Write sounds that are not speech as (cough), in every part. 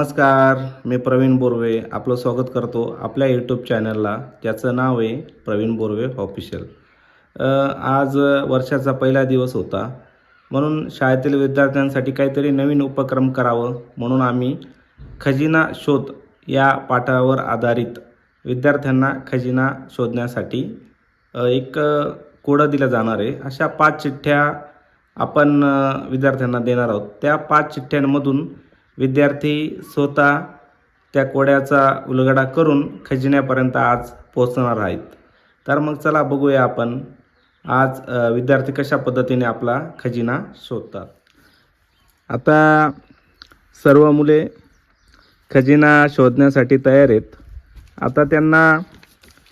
नमस्कार मी प्रवीण बोरवे आपलं स्वागत करतो आपल्या यूट्यूब चॅनलला ज्याचं नाव आहे प्रवीण बोरवे ऑफिशियल आज वर्षाचा पहिला दिवस होता. म्हणून शाळेतील विद्यार्थ्यांसाठी काहीतरी नवीन उपक्रम करावं म्हणून आम्ही खजिना शोध या पाठावर आधारित विद्यार्थ्यांना खजिना शोधण्यासाठी एक कोडं दिलं जाणार आहे. अशा पाच चिठ्ठ्या आपण विद्यार्थ्यांना देणार आहोत. त्या पाच चिठ्ठ्यांमधून विद्यार्थी स्वतः त्या कोड्याचा उलगडा करून खजिन्यापर्यंत आज पोहोचणार आहेत. तर मग चला बघूया आपण आज विद्यार्थी कशा पद्धतीने आपला खजिना शोधतात. आता सर्व मुले खजिना शोधण्यासाठी तयार आहेत. आता त्यांना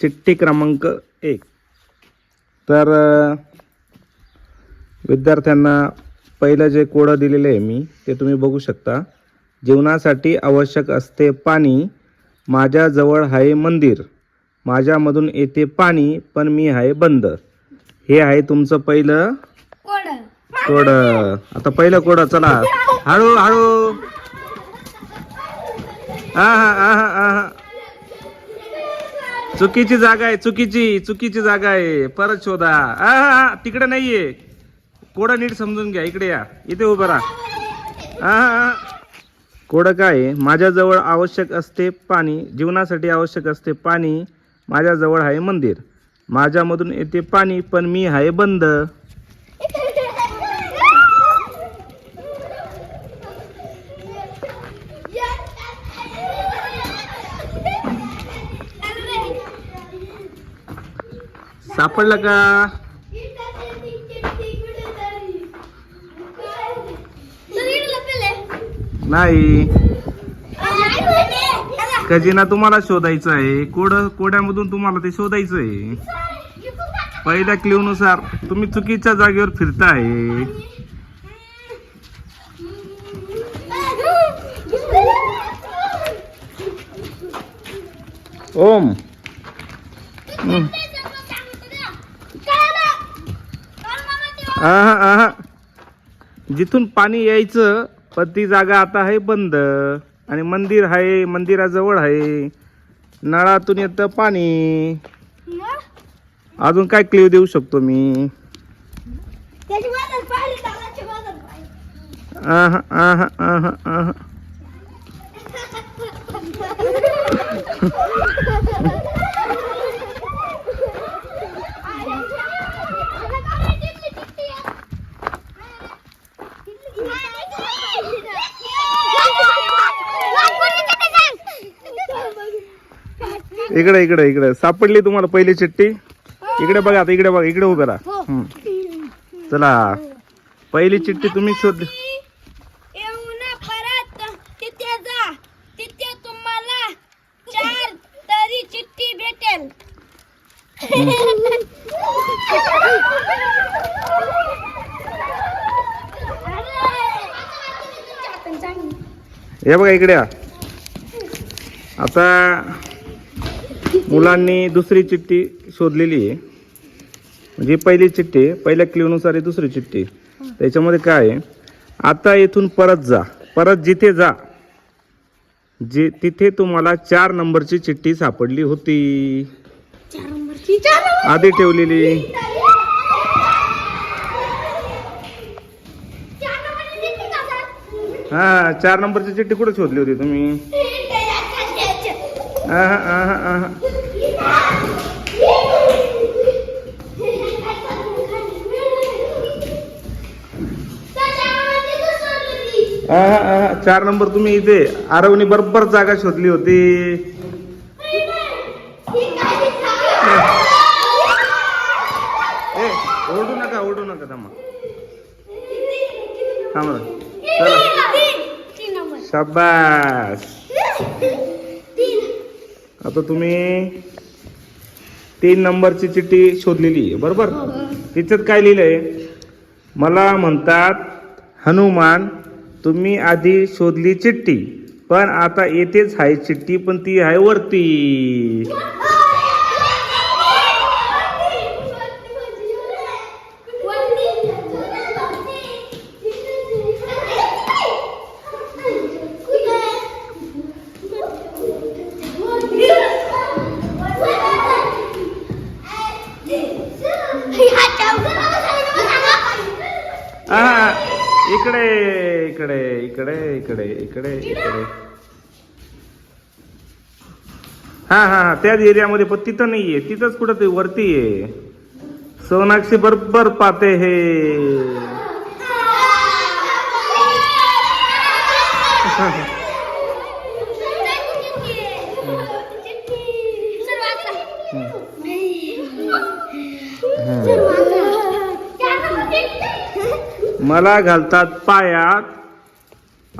चिठ्ठी क्रमांक एक. तर विद्यार्थ्यांना पहिलं जे कोडं दिलेलं आहे मी ते तुम्ही बघू शकता. जीवनासाठी आवश्यक असते पाणी. माझ्याजवळ आहे मंदिर. माझ्यामधून येते पाणी पण मी आहे बंद. हे आहे तुमचं पहिलं कोड. कोड. आता पहिलं कोड चला. हळू हळू. चुकीची जागा आहे चुकीची चुकीची जागा आहे. परत शोधा. आहा तिकडे नाहीये. कोड नीट समजून घ्या इकडे या. इथे उभं राहा. कोडं काय आहे? माझ्याजवळ आवश्यक असते पाणी जीवनासाठी आवश्यक असते पाणी माझ्याजवळ आहे मंदिर. माझ्यामधून येते पाणी पण मी आहे बंद. सापडलं का? नाही. खजिना तुम्हाला शोधायचा आहे. कोड कोड्यामधून तुम्हाला ते शोधायचं आहे. पहिल्या क्ल्यूनुसार तुम्ही चुकीच्या जागेवर फिरताय. ओम. हं. आहा आहा. जिथून पाणी यायचं पण ती जागा आता आहे बंद. आणि मंदिर आहे मंदिराजवळ आहे. नळातून येतं पाणी. अजून काय क्लिव देऊ शकतो मी? आहा आहा आहा आहा इकडे इकडे इकडे. सापडली तुम्हाला पहिली चिठ्ठी? इकडे बघा आता इकडे बघा इकडे उभे राहा. हं. चला. पहिली चिठ्ठी तुम्ही शोध येऊन परत. तिथे जा. तिथे तुम्हाला चार तरी चिठ्ठी भेटेल. हे बघा इकडे या. आता मुलांनी दुसरी चिठ्ठी शोधलेली आहे. म्हणजे पहिली चिठ्ठी आहे. पहिल्या क्ल्यूनुसार ही दुसरी चिठ्ठी त्याच्यामध्ये काय आहे? आता इथून परत जा. परत जिथे जा. जे तिथे तुम्हाला चार नंबरची चिठ्ठी सापडली होती. आधी ठेवलेली. हा चार नंबरची चिठ्ठी कुठे शोधली होती तुम्ही? चार नंबर तुम्ही इथे. आरवणी बरोबर जागा शोधली होती. ओरडू नका ओरडू नका थांबा. थांबा. शाबास. आता तुम्ही तीन नंबरची चिठ्ठी शोधलेली आहे बरोबर? तिच्यात काय लिहिलंय? मला म्हणतात हनुमान तुम्ही आधी शोधली चिठ्ठी पण आता येतेच आहे चिठ्ठी पण ती आहे वरती. (laughs) इकडे इकडे इकडे इकडे इकडे इकडे. हा हा हा त्याच एरियामध्ये पण तिथं नाहीये. तिथंच कुठं ते वरती आहे. सोनाक्षी बरोबर पाते हे. (laughs) (laughs) मला घालतात पायात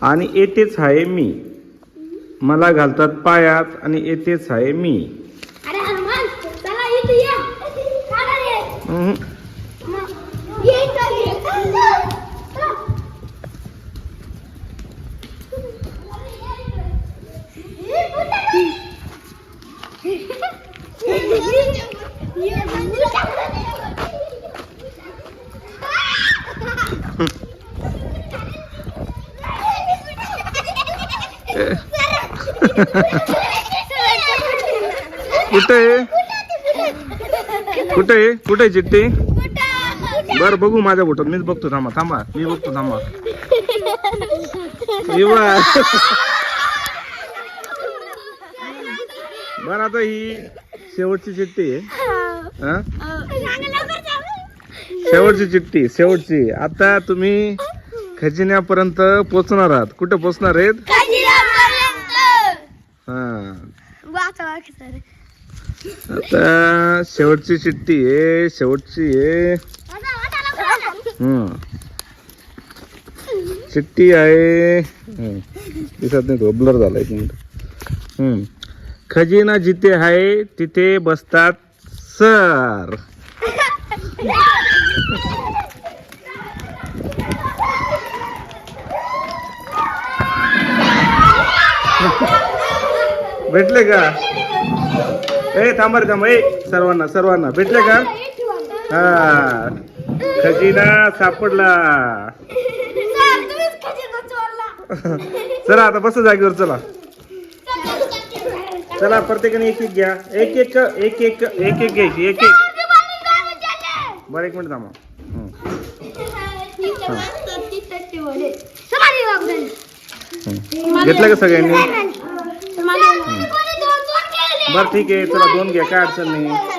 आणि येतेच आहे मी. मला घालतात पायात आणि येतेच आहे मी. अरे हनुमान चला इथे. ये. कुठे? आहे? कुठे? आहे? कुठे आहे चिठ्ठी? बर बघू माझ्या बोटात मीच बघतो थांबा थांबा. मी बघतो थांबा. येवा. बर आता ही शेवटची चिठ्ठी आहे. शेवटची चिठ्ठी शेवटची. आता तुम्ही खजिन्यापर्यंत पोचणार आहात. कुठे पोचणार आहेत? आता शेवटची चिठ्ठी आहे शेवटची आहे. चिठ्ठी आहे. दिसत नाही तो ब्लर झाला एक मिनिट. हम्म. खजिना जिथे आहे तिथे बसतात सर. (laughs) भेटले का? ए थांबर थांब. ए सर्वांना सर्वांना. भेटले का? हा. खजिना सापडला. चला आता बस जागेवर चला. चला प्रत्येकाने एक एक घ्या. एक एक एक एक एक एक घ्यायची एक एक. बरं एक मिनिट थांबा. घेतलं का सगळ्यांनी? बरं ठीक आहे चला दोन घ्या काय अडचण नाही.